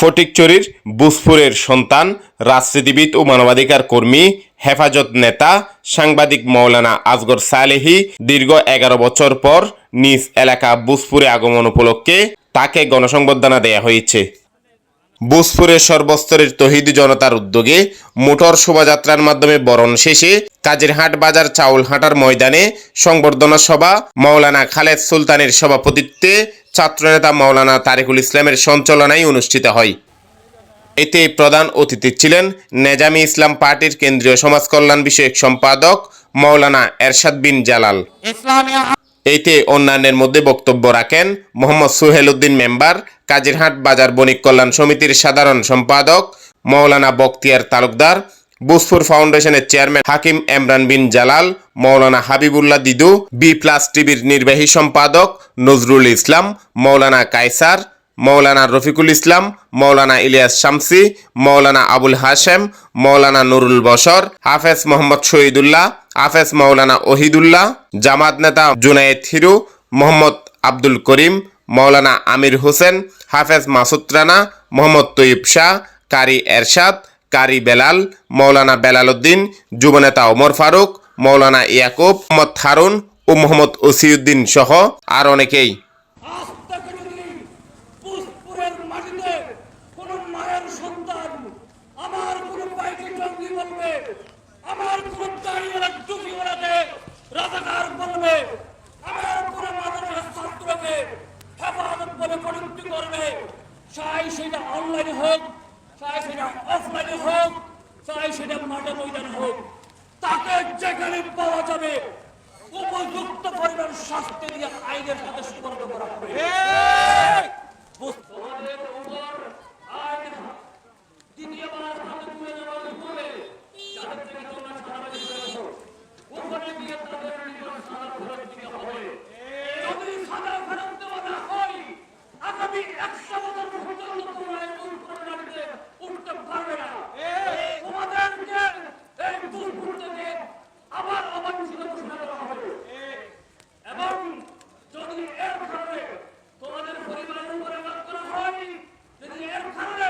ফটিকচুরির বুসপুরের সন্তান, রাজনীতিবিদ ও মানবাধিকার কর্মী, হেফাজত নেতা, সাংবাদিক মৌলানা আজগর সালেহি দীর্ঘ এগারো বছর পর নিজ এলাকা বুসপুরে আগমন উপলক্ষে তাকে গণসংবর্ধনা দেয়া হয়েছে। বুসপুরের সর্বস্তরের তহিদি জনতার উদ্যোগে মোটর শোভাযাত্রার মাধ্যমে বরণ শেষে কাজিরহাট বাজার চাউল হাটার ময়দানে সংবর্ধনা সভা মাওলানা খালেদ সুলতানের সভাপতিত্বে ছাত্রনেতা মাওলানা তারেকুল ইসলামের সঞ্চালনায় অনুষ্ঠিত হয়। এতে প্রধান অতিথি ছিলেন নেজামি ইসলাম পার্টির কেন্দ্রীয় সমাজ কল্যাণ বিষয়ক সম্পাদক মাওলানা এরশাদ বিন জালাল। এতে অন্যান্যের মধ্যে বক্তব্য রাখেন মোহাম্মদ সুহেল উদ্দিন মেম্বার, কাজিরহাট বাজার বণিক কল্যাণ সমিতির সাধারণ সম্পাদক মৌলানা বখতিয়ার তালুকদার বুসফুর ফাউন্ডেশনের chairman Hakim Emran Bin Jalal Maulana Habibullah Didu, B plus টিভির নির্বাহী সম্পাদক নজরুল ইসলাম মৌলানা কায়সার মৌলানা রফিকুল ইসলাম মৌলানা ইলিয়াস শামসি মৌলানা আবুল হাশেম মৌলানা নুরুল বশর, হাফেজ মোহাম্মদ শহীদুল্লাহ, হাফেজ মৌলানা ওহিদুল্লাহ, জামাত নেতা জুনায়েদ হিরু, মোহাম্মদ আব্দুল করিম মৌলানা আমির হোসেন, হাফেজ মাসুদ রানা, মোহাম্মদ তৈব শাহ, কারি এরশাদ কারি বেলাল মৌলানা বেলাল উদ্দিন যুবনেতা ওমর ফারুক মৌলানা ইয়াকুব, মোহাম্মদ থারুন ও মোহাম্মদ ওসিউদ্দিন সহ আর অনেকেই। সেটা অনলাইনে হোক চাই সেটা অফলাইনে হোক চাই সেটা মাঠে ময়দানে হোক। তাকে যেখানে পাওয়া যাবে উপযুক্ত পরিমাণ শাস্তি দিয়ে আইনের সাথে সুপর্দ করা হবে। দ্বিতীয়বার হাতে তুলে দেওয়ার উপরে যাদের থেকে তোমরা ছাড়াবাজি করেছ ওখানে গিয়ে তাদের নিজের সাদা ফেরত দিতে হবে যদি সাদা ফেরত দেওয়া না হয় আগামী একশো বছর পর্যন্ত তোমরা এই দুর্ঘটনাটিতে উঠতে পারবে না তোমাদেরকে এই দুর্ঘটনা থেকে আবার অবাঞ্ছিত ঘোষণা করা হবে এবং যদি এর কারণে তোমাদের পরিবারের উপরে আঘাত করা হয় যদি এর কারণে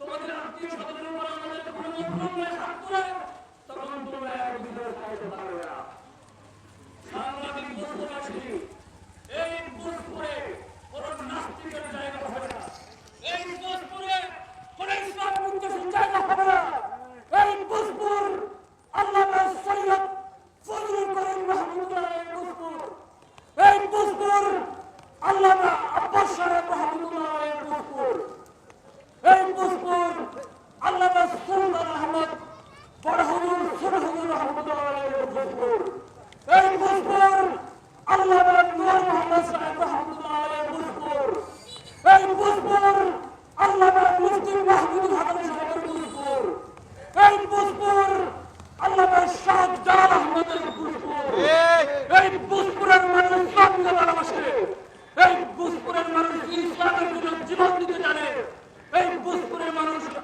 তোমাদের আত্মীয় স্বজনের উপর আমাদের কোনো অন্যায় হাত করে তখন তোমরা এক বিজয় পাইতে পারবে না সাংবাদিক বন্ধুবাসী এই পুরপুরে কোন নাস্তিকের জায়গা হবে না এই আল্লাহ আব্বাস সাহেব রহমতুল্লাহ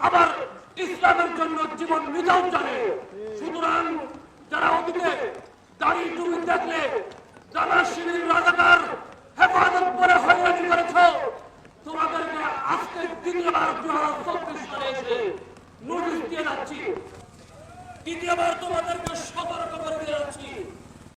আবার ইসলামের জন্য জীবন নিজাও জানে সুতরাং যারা অতীতে দাঁড়িয়ে টুপি দেখলে, যারা শিবির রাজাকার হেফাজত করে হয়রানি করেছ, তোমাদেরকে আজকে দ্বিতীয়বার দু হাজার চব্বিশ সালে এসে নোটিশ দিয়ে যাচ্ছি। দ্বিতীয়বার তোমাদেরকে সতর্ক করে দিয়ে যাচ্ছি।